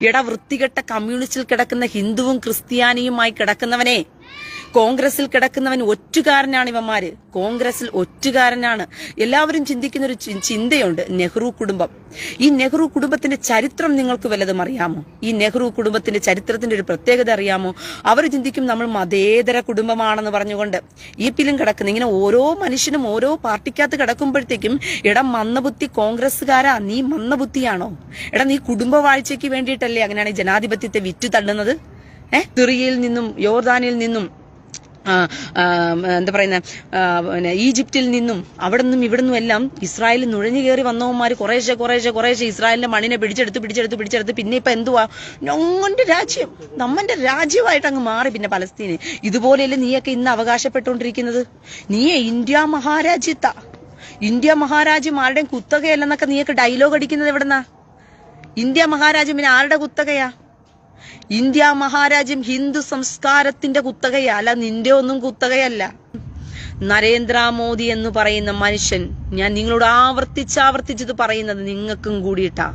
എടാ വൃത്തികെട്ട കമ്മ്യൂണിസ്റ്റിൽ കിടക്കുന്ന ഹിന്ദുവും ക്രിസ്ത്യാനിയുമായി കിടക്കുന്നവനെ കോൺഗ്രസിൽ കിടക്കുന്നവൻ ഒറ്റുകാരനാണ് ഇവന്മാര്. കോൺഗ്രസിൽ ഒറ്റുകാരനാണ്. എല്ലാവരും ചിന്തിക്കുന്ന ഒരു ചിന്തയുണ്ട് നെഹ്റു കുടുംബം. ഈ നെഹ്റു കുടുംബത്തിന്റെ ചരിത്രം നിങ്ങൾക്ക് വല്ലതും അറിയാമോ? ഈ നെഹ്റു കുടുംബത്തിന്റെ ചരിത്രത്തിന്റെ ഒരു പ്രത്യേകത അറിയാമോ? അവർ ചിന്തിക്കും നമ്മൾ മതേതര കുടുംബമാണെന്ന് പറഞ്ഞുകൊണ്ട് ഈ പിലും കിടക്കുന്ന. ഇങ്ങനെ ഓരോ മനുഷ്യനും ഓരോ പാർട്ടിക്കകത്ത് കിടക്കുമ്പോഴത്തേക്കും എടാ മന്ദബുദ്ധി കോൺഗ്രസ്സുകാരാ നീ മന്ദബുദ്ധിയാണോ? എടാ നീ കുടുംബ വാഴ്ചയ്ക്ക് വേണ്ടിയിട്ടല്ലേ അങ്ങനെയാണ് ജനാധിപത്യത്തെ വിറ്റു തള്ളുന്നത്? ഏഹ് തുറിയിൽ നിന്നും യോർദാനിൽ നിന്നും എന്താ പറയുന്ന പിന്നെ ഈജിപ്തിൽ നിന്നും അവിടെ നിന്നും ഇവിടെ നിന്നും എല്ലാം ഇസ്രായേൽ നുഴഞ്ഞു കയറി വന്നവന്മാർ കുറേശ്ശെ കുറേശ്ശെ കുറേശ്ശെ ഇസ്രായേലിന്റെ മണ്ണിനെ പിടിച്ചെടുത്ത് പിടിച്ചെടുത്ത് പിടിച്ചെടുത്ത്. പിന്നെ ഇപ്പൊ എന്തുവാ? ഞങ്ങളുടെ രാജ്യം നമ്മന്റെ രാജ്യമായിട്ട് അങ്ങ് മാറി. പിന്നെ പലസ്തീന്. ഇതുപോലെയല്ലേ നീയൊക്കെ ഇന്ന് അവകാശപ്പെട്ടുകൊണ്ടിരിക്കുന്നത്? നീയെ ഇന്ത്യ മഹാരാജ്യത്താ. ഇന്ത്യ മഹാരാജ്യം ആരുടെയും കുത്തകയല്ലെന്നൊക്കെ നീയൊക്കെ ഡയലോഗ് അടിക്കുന്നത് എവിടെന്നാ? ഇന്ത്യ മഹാരാജ്യം പിന്നെ ആരുടെ കുത്തകയാ? ഇന്ത്യ മഹാരാജ്യം ഹിന്ദു സംസ്കാരത്തിന്റെ കുത്തകയല്ല നിന്റെ ഒന്നും കുത്തകയല്ല. നരേന്ദ്രമോദി എന്ന് പറയുന്ന മനുഷ്യൻ ഞാൻ നിങ്ങളോട് ആവർത്തിച്ചാവർത്തിച്ചത് പറയുന്നത് നിങ്ങൾക്കും കൂടിയിട്ടാ.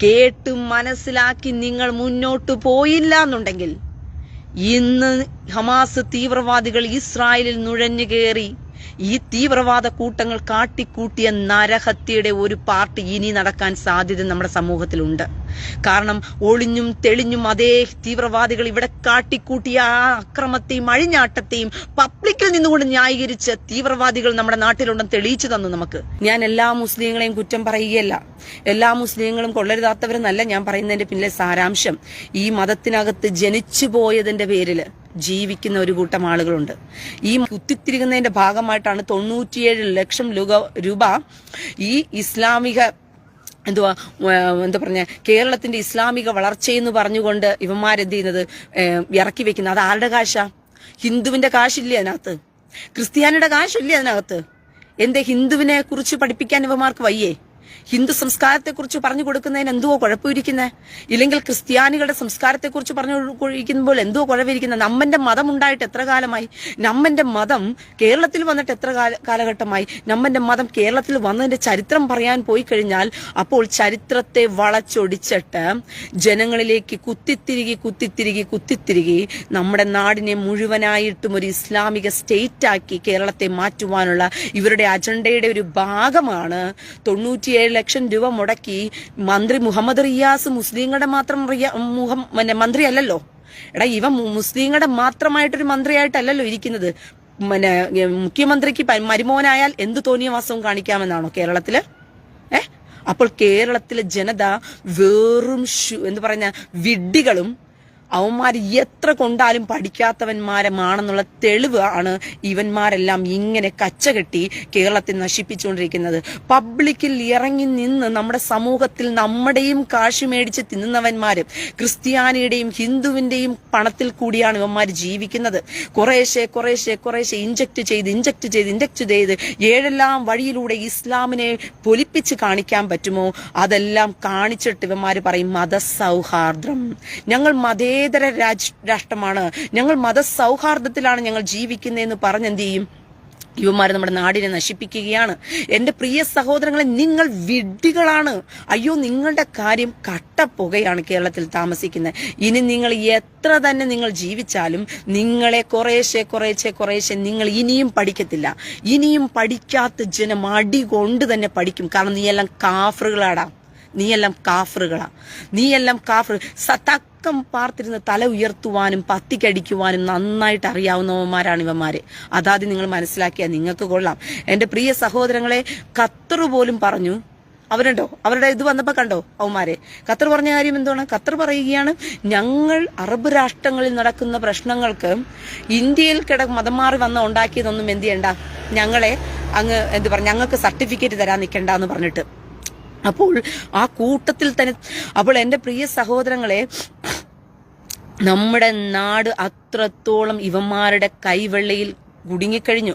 കേട്ട് മനസ്സിലാക്കി നിങ്ങൾ മുന്നോട്ട് പോയില്ല എന്നുണ്ടെങ്കിൽ ഇന്ന് ഹമാസ് തീവ്രവാദികൾ ഇസ്രായേലിൽ നുഴഞ്ഞു കയറി ഈ തീവ്രവാദ കൂട്ടങ്ങൾ കാട്ടിക്കൂട്ടിയ നരഹത്യയുടെ ഒരു പാർട്ട് ഇനി നടക്കാൻ സാധ്യത നമ്മുടെ സമൂഹത്തിലുണ്ട്. കാരണം ഒളിഞ്ഞും തെളിഞ്ഞും അതേ തീവ്രവാദികൾ ഇവിടെ കാട്ടിക്കൂട്ടിയ ആ അക്രമത്തെയും അഴിഞ്ഞാട്ടത്തെയും പബ്ലിക്കിൽ നിന്നുകൊണ്ട് ന്യായീകരിച്ച് തീവ്രവാദികൾ നമ്മുടെ നാട്ടിലുണ്ടെന്ന് തെളിയിച്ചു തന്നു നമുക്ക്. ഞാൻ എല്ലാ മുസ്ലിങ്ങളെയും കുറ്റം പറയുകയല്ല. എല്ലാ മുസ്ലിങ്ങളും കൊള്ളരുതാത്തവരെന്നല്ല ഞാൻ പറയുന്നതിന്റെ പിന്നിലെ സാരാംശം. ഈ മതത്തിനകത്ത് ജനിച്ചു പോയതിന്റെ പേരിൽ ജീവിക്കുന്ന ഒരു കൂട്ടം ആളുകളുണ്ട്. ഈ കുത്തിത്തിരിക്കുന്നതിന്റെ ഭാഗമായിട്ടാണ് തൊണ്ണൂറ്റിയേഴ് ലക്ഷം ലുക- രൂപ ഈ ഇസ്ലാമിക എന്തുവാ എന്താ പറഞ്ഞ കേരളത്തിന്റെ ഇസ്ലാമിക വളർച്ചയെന്ന് പറഞ്ഞുകൊണ്ട് ഇവന്മാരെന്ത് ചെയ്യുന്നത് ഇറക്കി വെക്കുന്നത്. അത് ആരുടെ കാശാ? ഹിന്ദുവിന്റെ കാശില്ലേ അതിനകത്ത്? ക്രിസ്ത്യാനിയുടെ കാശില്ലേ അതിനകത്ത്? എന്റെ ഹിന്ദുവിനെ കുറിച്ച് പഠിപ്പിക്കാൻ ഇവന്മാർക്ക് വയ്യേ? ഹിന്ദു സംസ്കാരത്തെക്കുറിച്ച് പറഞ്ഞു കൊടുക്കുന്നതിന് എന്തോ കുഴപ്പമിരിക്കുന്നത് ഇല്ലെങ്കിൽ ക്രിസ്ത്യാനികളുടെ സംസ്കാരത്തെക്കുറിച്ച് പറഞ്ഞു കൊടുക്കുമ്പോൾ എന്തോ കുഴപ്പമിരിക്കുന്നത് നമ്മന്റെ മതം ഉണ്ടായിട്ട് എത്ര കാലമായി? നമ്മന്റെ മതം കേരളത്തിൽ വന്നിട്ട് എത്ര കാലഘട്ടമായി? നമ്മന്റെ മതം കേരളത്തിൽ വന്നതിന്റെ ചരിത്രം പറയാൻ പോയി കഴിഞ്ഞാൽ അപ്പോൾ ചരിത്രത്തെ വളച്ചൊടിച്ചിട്ട് ജനങ്ങളിലേക്ക് കുത്തിത്തിരികി കുത്തിത്തിരികി കുത്തിത്തിരികി നമ്മുടെ നാടിനെ മുഴുവനായിട്ടും ഒരു ഇസ്ലാമിക സ്റ്റേറ്റാക്കി കേരളത്തെ മാറ്റുവാനുള്ള ഇവരുടെ അജണ്ടയുടെ ഒരു ഭാഗമാണ് തൊണ്ണൂറ്റിയേഴ് ലക്ഷം രൂപ മുടക്കി. മന്ത്രി മുഹമ്മദ് റിയാസ് മുസ്ലിങ്ങളുടെ മാത്രം റിയ- മന്ത്രി അല്ലല്ലോ എടാ ഇവ മുസ്ലിങ്ങളുടെ മാത്രമായിട്ടൊരു മന്ത്രിയായിട്ടല്ലല്ലോ ഇരിക്കുന്നത്. പിന്നെ മുഖ്യമന്ത്രിക്ക് മരുമോനായാൽ എന്ത് തോന്നിയ മാസവും കാണിക്കാമെന്നാണോ കേരളത്തിൽ? ഏ? അപ്പോൾ കേരളത്തിലെ ജനത വെറും എന്ത് പറഞ്ഞ വിഡ്ഢികളും അവന്മാർ എത്ര കൊണ്ടാലും പഠിക്കാത്തവന്മാരമാണെന്നുള്ള തെളിവ് ആണ് ഇവന്മാരെല്ലാം ഇങ്ങനെ കച്ച കെട്ടി കേരളത്തെ നശിപ്പിച്ചുകൊണ്ടിരിക്കുന്നത്. പബ്ലിക്കിൽ ഇറങ്ങി നിന്ന് നമ്മുടെ സമൂഹത്തിൽ നമ്മുടെയും കാശ് മേടിച്ച് തിന്നുന്നവന്മാര് ക്രിസ്ത്യാനിയുടെയും ഹിന്ദുവിന്റെയും പണത്തിൽ കൂടിയാണ് ഇവന്മാർ ജീവിക്കുന്നത്. കുറേശ്ശെ കുറേശ്ശെ കുറേശ്ശെ ഇഞ്ചക്ട് ചെയ്ത് ഇഞ്ചക്ട് ചെയ്ത് ഇഞ്ചക്ട് ചെയ്ത് ഏഴെല്ലാം വഴിയിലൂടെ ഇസ്ലാമിനെ പൊലിപ്പിച്ച് കാണിക്കാൻ പറ്റുമോ? അതെല്ലാം കാണിച്ചിട്ട് ഇവന്മാര് പറയും മതസൗഹാർദ്ദം. ഞങ്ങൾ മതേതര രാജ് രാഷ്ട്രമാണ്? ഞങ്ങൾ മതസൗഹാർദ്ദത്തിലാണ് ഞങ്ങൾ ജീവിക്കുന്നതെന്ന് പറഞ്ഞെന്ത് ചെയ്യും? ഇവന്മാർ നമ്മുടെ നാടിനെ നശിപ്പിക്കുകയാണ്. എന്റെ പ്രിയ സഹോദരങ്ങളെ നിങ്ങൾ വിഡ്ഢികളാണ്. അയ്യോ നിങ്ങളുടെ കാര്യം കട്ടപ്പുകയാണ് കേരളത്തിൽ താമസിക്കുന്നത്. ഇനി നിങ്ങൾ എത്ര തന്നെ നിങ്ങൾ ജീവിച്ചാലും നിങ്ങളെ കുറേശ്ശെ കുറേശ്ശെ കുറേശ്ശെ നിങ്ങൾ ഇനിയും പഠിക്കത്തില്ല. ഇനിയും പഠിക്കാത്ത ജനം അടി കൊണ്ട് തന്നെ പഠിക്കും. കാരണം നീയെല്ലാം കാഫറുകളാടാ. നീയെല്ലാം കാഫറുകളാ. നീയെല്ലാം കാഫർ സ- തക്കം പാർത്തിരുന്ന് തല ഉയർത്തുവാനും പത്തിക്കടിക്കുവാനും നന്നായിട്ട് അറിയാവുന്നവന്മാരാണ് ഇവന്മാര്. അതാദ്യം നിങ്ങൾ മനസ്സിലാക്കിയാൽ നിങ്ങൾക്ക് കൊള്ളാം. എന്റെ പ്രിയ സഹോദരങ്ങളെ ഖത്തർ പോലും പറഞ്ഞു. അവരുണ്ടോ? അവരുടെ ഇത് വന്നപ്പോ കണ്ടോ അവന്മാരെ? ഖത്തർ പറഞ്ഞ കാര്യം എന്താണ്? ഖത്തർ പറയുകയാണ് ഞങ്ങൾ അറബ് രാഷ്ട്രങ്ങളിൽ നടക്കുന്ന പ്രശ്നങ്ങൾക്ക് ഇന്ത്യയിൽ കിട മതം മാറി വന്ന ഉണ്ടാക്കിയതൊന്നും എന്ത് ചെയ്യണ്ട? ഞങ്ങളെ അങ്ങ് എന്ത് പറഞ്ഞ ഞങ്ങൾക്ക് സർട്ടിഫിക്കറ്റ് തരാൻ നിൽക്കണ്ട എന്ന് പറഞ്ഞിട്ട്. അപ്പോൾ ആ കൂട്ടത്തിൽ തന്നെ അപ്പോൾ എന്റെ പ്രിയ സഹോദരങ്ങളെ നമ്മുടെ നാട് അത്രത്തോളം ഇവന്മാരുടെ കൈവെള്ളയിൽ കുടുങ്ങിക്കഴിഞ്ഞു.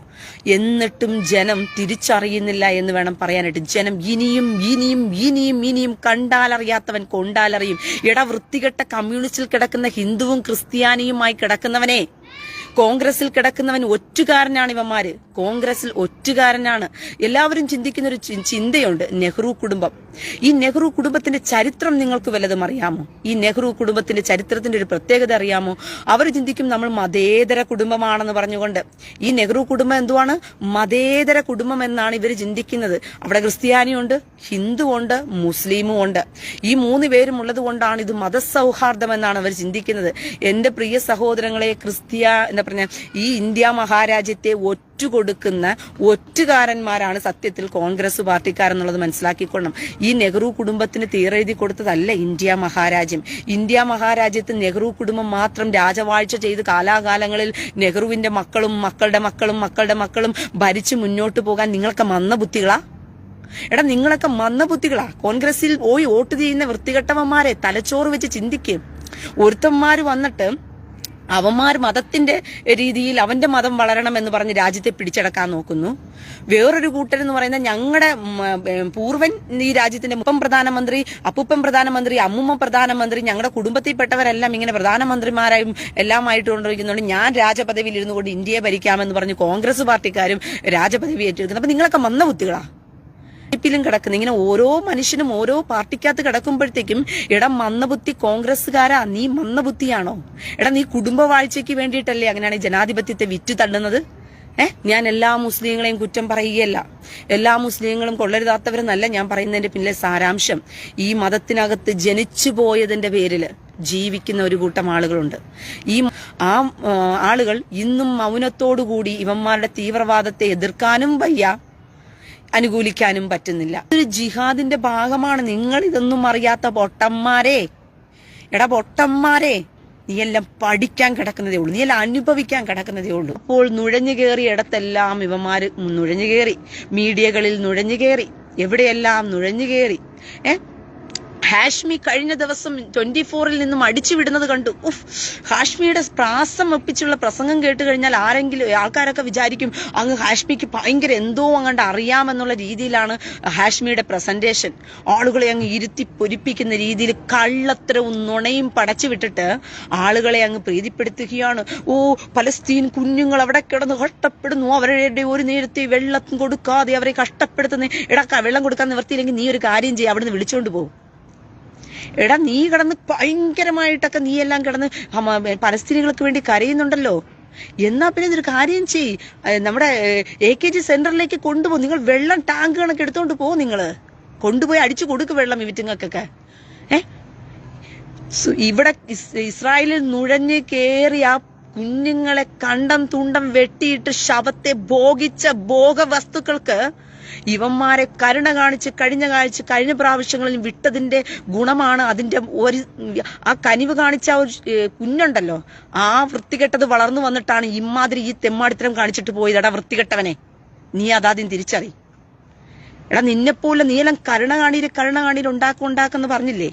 എന്നിട്ടും ജനം തിരിച്ചറിയുന്നില്ല എന്ന് വേണം പറയാനായിട്ട്. ജനം ഇനിയും ഇനിയും ഇനിയും ഇനിയും കണ്ടാലറിയാത്തവൻ കൊണ്ടാലറിയും. ഇടവൃത്തികെട്ട വൃത്തികെട്ട കമ്മ്യൂണിസ്റ്റിൽ കിടക്കുന്ന ഹിന്ദുവും ക്രിസ്ത്യാനിയുമായി കിടക്കുന്നവനെ കോൺഗ്രസിൽ കിടക്കുന്നവൻ ഒറ്റുകാരനാണ് ഇവന്മാര്. കോൺഗ്രസിൽ ഒറ്റുകാരനാണ്. എല്ലാവരും ചിന്തിക്കുന്ന ഒരു ചിന്തയുണ്ട് നെഹ്റു കുടുംബം. ഈ നെഹ്റു കുടുംബത്തിന്റെ ചരിത്രം നിങ്ങൾക്ക് വല്ലതും അറിയാമോ? ഈ നെഹ്റു കുടുംബത്തിന്റെ ചരിത്രത്തിന്റെ ഒരു പ്രത്യേകത അറിയാമോ? അവർ ചിന്തിക്കും നമ്മൾ മതേതര കുടുംബമാണെന്ന് പറഞ്ഞുകൊണ്ട്. ഈ നെഹ്റു കുടുംബം എന്തുവാണ്? മതേതര കുടുംബം എന്നാണ് ഇവർ ചിന്തിക്കുന്നത്. അവിടെ ക്രിസ്ത്യാനിയുണ്ട് ഹിന്ദുവുണ്ട് മുസ്ലിമും ഉണ്ട് ഈ മൂന്ന് പേരും ഉള്ളത് കൊണ്ടാണ് ഇത് മതസൗഹാർദ്ദം എന്നാണ് അവർ ചിന്തിക്കുന്നത്. എന്റെ പ്രിയ സഹോദരങ്ങളെ ക്രിസ്ത്യ പറഞ്ഞ ഈ ഇന്ത്യ മഹാരാജ്യത്തെ ഒറ്റുകൊടുക്കുന്ന ഒറ്റുകാരന്മാരാണ് സത്യത്തിൽ കോൺഗ്രസ് പാർട്ടിക്കാരെന്നുള്ളത് മനസ്സിലാക്കിക്കൊള്ളണം. ഈ നെഹ്റു കുടുംബത്തിന് തീരെഴുതി കൊടുത്തതല്ല ഇന്ത്യ മഹാരാജ്യം. ഇന്ത്യ മഹാരാജ്യത്ത് നെഹ്റു കുടുംബം മാത്രം രാജവാഴ്ച ചെയ്ത് കാലാകാലങ്ങളിൽ നെഹ്റുവിന്റെ മക്കളും മക്കളുടെ മക്കളും മക്കളുടെ മക്കളും ഭരിച്ചു മുന്നോട്ട് പോകാൻ നിങ്ങൾക്ക് മന്നബുദ്ധികളാ എടാ നിങ്ങളൊക്കെ മന്നബുദ്ധികളാ കോൺഗ്രസിൽ പോയി വോട്ട് ചെയ്യുന്ന വൃത്തികെട്ടവന്മാരെ തലച്ചോറ് വെച്ച് ചിന്തിക്കും. ഒരുത്തന്മാര് വന്നിട്ട് അവന്മാർ മതത്തിന്റെ രീതിയിൽ അവന്റെ മതം വളരണം എന്ന് പറഞ്ഞ് രാജ്യത്തെ പിടിച്ചടക്കാൻ നോക്കുന്നു. വേറൊരു കൂട്ടരെന്ന് പറയുന്ന ഞങ്ങളുടെ പൂർവൻ ഈ രാജ്യത്തിന്റെ മുപ്പം പ്രധാനമന്ത്രി അപ്പുപ്പൻ പ്രധാനമന്ത്രി അമ്മുമ്മ പ്രധാനമന്ത്രി ഞങ്ങളുടെ കുടുംബത്തിൽപ്പെട്ടവരെല്ലാം ഇങ്ങനെ പ്രധാനമന്ത്രിമാരായും എല്ലാമായിട്ട് കൊണ്ടിരിക്കുന്നുണ്ട് ഞാൻ രാജപദവിയിൽ ഇരുന്നു കൊണ്ട് ഇന്ത്യയെ ഭരിക്കാമെന്ന് പറഞ്ഞ് കോൺഗ്രസ് പാർട്ടിക്കാരും രാജപദവി ഏറ്റെടുക്കുന്നു. അപ്പൊ നിങ്ങളൊക്കെ മന്ദബുദ്ധികളാ. ിലും കിടക്കുന്ന. ഇങ്ങനെ ഓരോ മനുഷ്യനും ഓരോ പാർട്ടിക്കകത്ത് കിടക്കുമ്പോഴത്തേക്കും എടാ മന്ദബുദ്ധി കോൺഗ്രസ്സുകാരാ നീ മന്ദബുദ്ധിയാണോ? എടാ നീ കുടുംബ വാഴ്ചയ്ക്ക് വേണ്ടിയിട്ടല്ലേ അങ്ങനെയാണ് ജനാധിപത്യത്തെ വിറ്റു തള്ളുന്നത്? ഏഹ് ഞാൻ എല്ലാ മുസ്ലിങ്ങളെയും കുറ്റം പറയുകയല്ല. എല്ലാ മുസ്ലിങ്ങളും കൊള്ളരുതാത്തവരെന്നല്ല ഞാൻ പറയുന്നതിന്റെ പിന്നിലെ സാരാംശം. ഈ മതത്തിനകത്ത് ജനിച്ചു പോയതിന്റെ പേരിൽ ജീവിക്കുന്ന ഒരു കൂട്ടം ആളുകളുണ്ട്. ഈ ആ ആളുകൾ ഇന്നും മൗനത്തോടുകൂടി ഇവന്മാരുടെ തീവ്രവാദത്തെ എതിർക്കാനും വയ്യ. അനുകൂലിക്കാനും പറ്റുന്നില്ല. ഒരു ജിഹാദിന്റെ ഭാഗമാണ്. നിങ്ങൾ ഇതൊന്നും അറിയാത്ത പൊട്ടന്മാരെ. എടാ പൊട്ടന്മാരെ എല്ലാം പഠിക്കാൻ കിടക്കുന്നതേ ഉള്ളൂ. നീയെല്ലാം അനുഭവിക്കാൻ കിടക്കുന്നതേ ഉള്ളൂ. അപ്പോൾ നുഴഞ്ഞു കയറി ഇടത്തെല്ലാം ഇവന്മാര് നുഴഞ്ഞു കയറി. മീഡിയകളിൽ നുഴഞ്ഞു കയറി. എവിടെയെല്ലാം നുഴഞ്ഞു കയറി. ഏ? ഹാഷ്മി കഴിഞ്ഞ ദിവസം ട്വന്റി ഫോറിൽ നിന്നും അടിച്ചു വിടുന്നത് കണ്ടു. ഉഫ് ഹാഷ്മിയുടെ പ്രാസം ഒപ്പിച്ചുള്ള പ്രസംഗം കേട്ട് കഴിഞ്ഞാൽ ആരെങ്കിലും ആൾക്കാരൊക്കെ വിചാരിക്കും അങ്ങ് ഹാഷ്മിക്ക് ഭയങ്കര എന്തോ അങ്ങോട്ട് അറിയാമെന്നുള്ള രീതിയിലാണ് ഹാഷ്മിയുടെ പ്രസന്റേഷൻ. ആളുകളെ അങ്ങ് ഇരുത്തി പൊരിപ്പിക്കുന്ന രീതിയിൽ കള്ളത്തരവും നുണയും പടച്ചു വിട്ടിട്ട് ആളുകളെ അങ്ങ് പ്രീതിപ്പെടുത്തുകയാണ്. ഓ പലസ്തീൻ കുഞ്ഞുങ്ങൾ അവിടെ കിടന്ന് കഷ്ടപ്പെടുന്നു. അവരുടെ ഒരു നേരത്തെ വെള്ളം കൊടുക്കാതെ അവരെ കഷ്ടപ്പെടുത്തുന്ന ഇടക്ക വെള്ളം കൊടുക്കാൻ നിവർത്തിയില്ലെങ്കിൽ നീ ഒരു കാര്യം ചെയ്യുക അവിടുന്ന് വിളിച്ചുകൊണ്ട് പോകും എടാ നീ കിടന്ന് ഭയങ്കരമായിട്ടൊക്കെ നീ എല്ലാം കിടന്ന് പലസ്തീനികൾക്ക് വേണ്ടി കരയുന്നുണ്ടല്ലോ. എന്നാ പിന്നെ ഇതൊരു കാര്യം ചെയ് നമ്മുടെ എ കെ ജി സെന്ററിലേക്ക് കൊണ്ടുപോ. നിങ്ങൾ വെള്ളം ടാങ്ക് കണക്ക് എടുത്തോണ്ട് പോ നിങ്ങൾ. കൊണ്ടുപോയി അടിച്ചു കൊടുക്ക് വെള്ളം ഇവറ്റിങ്ങൾക്കൊക്കെ. ഏ? ഇവിടെ ഇസ്- ഇസ്രായേലിൽ നുഴഞ്ഞ് കേറി ആ കുഞ്ഞുങ്ങളെ കണ്ടം തുണ്ടം വെട്ടിയിട്ട് ശവത്തെ ഭോഗിച്ച ഭോഗവസ്തുക്കൾക്ക് ഇവന്മാരെ കരുണ കാണിച്ച് കഴിഞ്ഞ കാഴ്ച കഴിഞ്ഞ പ്രാവശ്യങ്ങളിൽ വിട്ടതിന്റെ ഗുണമാണ് അതിന്റെ ഒരു ആ കനിവ് കാണിച്ച ഒരു കുഞ്ഞുണ്ടല്ലോ. ആ വൃത്തികെട്ടത് വളർന്നു വന്നിട്ടാണ് ഇമാതിരി ഈ തെമ്മാടിത്തരം കാണിച്ചിട്ട് പോയത് എടാ വൃത്തികെട്ടവനെ. നീ അതാദ്യം തിരിച്ചറി. എടാ നിന്നെപ്പോലെ നീലം കരുണ കാണിയിൽ കരുണ കാണിയിൽ ഉണ്ടാക്കും ഉണ്ടാക്കെന്ന് പറഞ്ഞില്ലേ?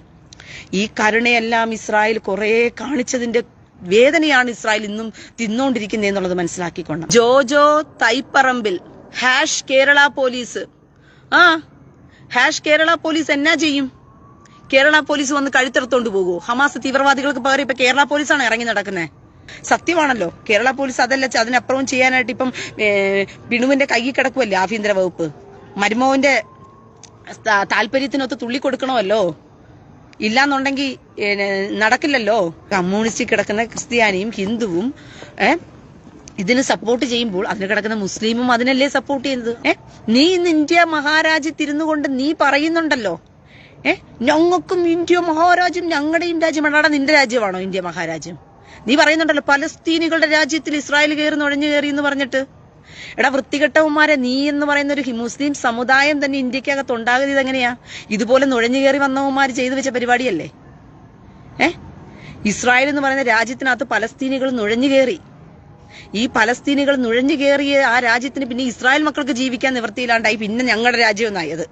ഈ കരുണയെല്ലാം ഇസ്രായേൽ കുറെ കാണിച്ചതിന്റെ വേദനയാണ് ഇസ്രായേൽ ഇന്നും തിന്നോണ്ടിരിക്കുന്നത് എന്നുള്ളത് മനസ്സിലാക്കിക്കൊണ്ട് ജോജോ തൈപ്പറമ്പിൽ ഹാഷ് കേരള പോലീസ്. ആ ഹാഷ് കേരള പോലീസ് എന്നാ ചെയ്യും? കേരള പോലീസ് വന്ന് കഴുത്തെടുത്തോണ്ട് പോകുമോ ഹമാസ് തീവ്രവാദികൾക്ക് പകരം ഇപ്പൊ കേരള പോലീസാണ് ഇറങ്ങി നടക്കുന്നത് സത്യമാണല്ലോ. കേരള പോലീസ് അതല്ല അതിനപ്പുറവും അതിനപ്പുറം ചെയ്യാനായിട്ട് ഇപ്പം ബിണുവിന്റെ കയ്യിൽ കിടക്കുമല്ലേ ആഭ്യന്തര വകുപ്പ്? മരുമോന്റെ ത- താല്പര്യത്തിനൊത്ത് തുള്ളി കൊടുക്കണമല്ലോ ഇല്ലാന്നുണ്ടെങ്കിൽ നടക്കില്ലല്ലോ? കമ്മ്യൂണിസ്റ്റ് കിടക്കുന്ന ക്രിസ്ത്യാനിയും ഹിന്ദുവും ഏ ഇതിന് സപ്പോർട്ട് ചെയ്യുമ്പോൾ അതിന് കിടക്കുന്ന മുസ്ലിമും അതിനല്ലേ സപ്പോർട്ട് ചെയ്യുന്നത്? ഏ? നീ ഇന്ന് ഇന്ത്യ മഹാരാജ്യത്തിരുന്നു കൊണ്ട് നീ പറയുന്നുണ്ടല്ലോ. ഏ? ഞങ്ങൾക്കും ഇന്ത്യ മഹാരാജ്യം ഞങ്ങളുടെയും രാജ്യമാണ് എടാ നിന്റെ രാജ്യമാണോ ഇന്ത്യ മഹാരാജ്യം? നീ പറയുന്നുണ്ടല്ലോ പലസ്തീനികളുടെ രാജ്യത്തിൽ ഇസ്രായേൽ കയറി നുഴഞ്ഞു കയറി എന്ന് പറഞ്ഞിട്ട്. എടാ വൃത്തികെട്ടവന്മാരെ നീ എന്ന് പറയുന്ന ഒരു മുസ്ലിം സമുദായം തന്നെ ഇന്ത്യക്കകത്ത് ഉണ്ടാകുന്നത് എങ്ങനെയാ ഇതുപോലെ നുഴഞ്ഞു കയറി വന്നവന്മാർ ചെയ്തു വെച്ച പരിപാടിയല്ലേ? ഏ? ഇസ്രായേൽ എന്ന് പറയുന്ന രാജ്യത്തിനകത്ത് പലസ്തീനികൾ നുഴഞ്ഞു കയറി. ഈ പലസ്തീനികൾ നുഴഞ്ഞു കയറിയ ആ രാജ്യത്തിന് പിന്നെ ഇസ്രായേൽ മക്കൾക്ക് ജീവിക്കാൻ നിവൃത്തിയില്ലാണ്ടായി പിന്നെ ഞങ്ങളുടെ രാജ്യം എന്നായത്